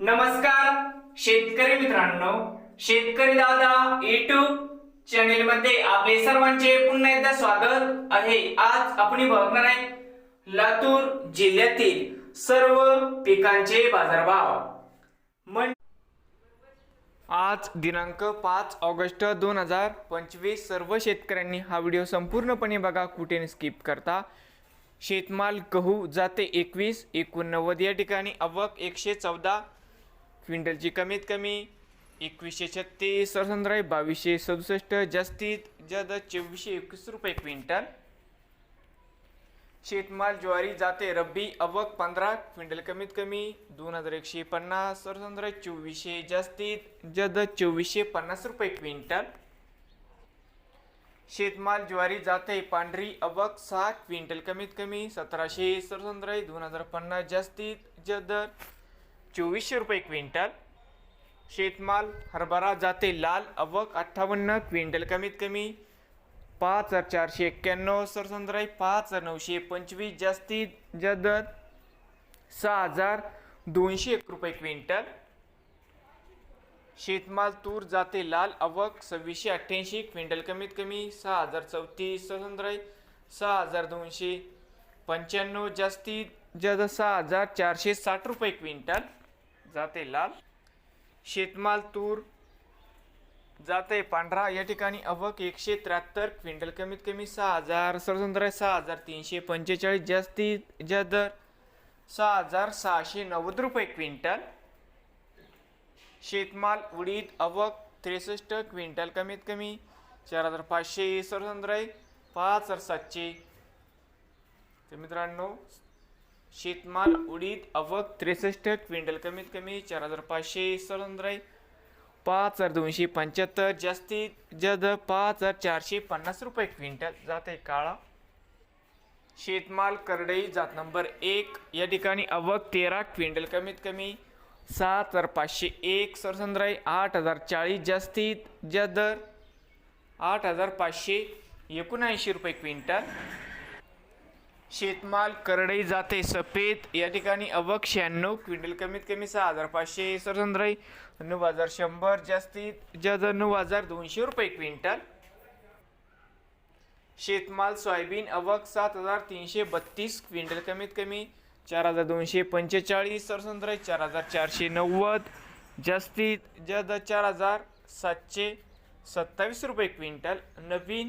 नमस्कार शेतकरी मित्रांनो. शेतकरी दादा युट्यूब चॅनेल मध्ये आपले सर्वांचे पुन्हा एकदा स्वागत आहे. आज आपण बघणार आहे लातूर जिल्ह्यातील सर्व पिकांचे बाजारभाव. आज दिनांक पाच ऑगस्ट दोन हजार पंचवीस सर्व शेतकऱ्यांनी हा व्हिडिओ संपूर्णपणे बघा कुठे स्किप करता. शेतमाल गहू जाते एकवीस एकोणनव्वद या ठिकाणी अवक एकशे चौदा क्विंटलची कमीत कमी एकवीसशे छत्तीस सरसंद्राई बावीसशे सदुसष्ट जास्तीत जास्त चोवीसशे एकवीस रुपये क्विंटल. शेतमाल ज्वारी जाते रब्बी अवक पंधरा क्विंटल कमीत कमी दोन हजार एकशे पन्नास सरसंद्राई चोवीसशे जास्तीत जद चोवीसशे पन्नास रुपये क्विंटल. शेतमाल ज्वारी जाते पांढरी अवक सहा क्विंटल कमीत कमी सतराशे सरसंद्राई दोन हजार पन्नास जास्तीत जद चोवीसशे रुपये क्विंटल. शेतमाल हरभरा जाते लाल अवक अठ्ठावन्न क्विंटल कमीत कमी पाच हजार चारशे एक्क्याण्णव सरसंद्राई पाच हजार नऊशे पंचवीस जास्तीत जास्त सहा हजार दोनशे एक रुपये क्विंटल. शेतमाल तूर जाते लाल अवक सव्वीसशे अठ्ठ्याऐंशी क्विंटल कमीत कमी सहा हजार चौतीस सरसंद्राई सहा हजार दोनशे पंच्याण्णव जास्तीत जास्त सहा हजार चारशे साठ रुपये क्विंटल. जाते लाल शेतमाल तूर जाते पांढरा. या ठिकाणी अवक एकशे त्र्याहत्तर क्विंटल कमीत कमी सहा हजार सरसंद्राई सहा हजार तीनशे पंचेचाळीस जास्तीत दर सहा हजार सहाशे नव्वद रुपये क्विंटल. शेतमाल उडीद अवक त्रेसष्ट क्विंटल कमीत कमी चार हजार पाचशे सरसंद्राई पाच हजार सातशे. तर मित्रांनो शेतमाल उडीद अवक त्रेसष्ट क्विंटल कमीत कमी चार हजार पाचशे सलंद्राई पाच हजार दोनशे पंच्याहत्तर जास्तीत जास्त पाच हजार चारशे पन्नास रुपये क्विंटल जाते काळा. शेतमाल करडई जात नंबर एक या ठिकाणी अवक तेरा क्विंटल कमीत कमी सात हजार पाचशे एक सरसंद्राई आठ हजार चाळीस जास्तीत जास्त आठ हजार पाचशे एकोणऐंशी रुपये क्विंटल. शेतमाल करडई जाते सफेद. या ठिकाणी अवक शहाण्णव क्विंटल कमीत कमी सहा हजार पाचशे सरसंद्राई. नऊ हजार शंभर जास्तीत जास्त नऊ हजार दोनशे रुपये क्विंटल. शेतमाल सोयाबीन अवक सात हजार तीनशे बत्तीस क्विंटल कमीत कमी चार हजार दोनशे पंचेचाळीस सरसंद्राई चार हजार चारशे नव्वद. जास्तीत जास्त चार हजार सातशे सत्तावीस रुपये क्विंटल. नवीन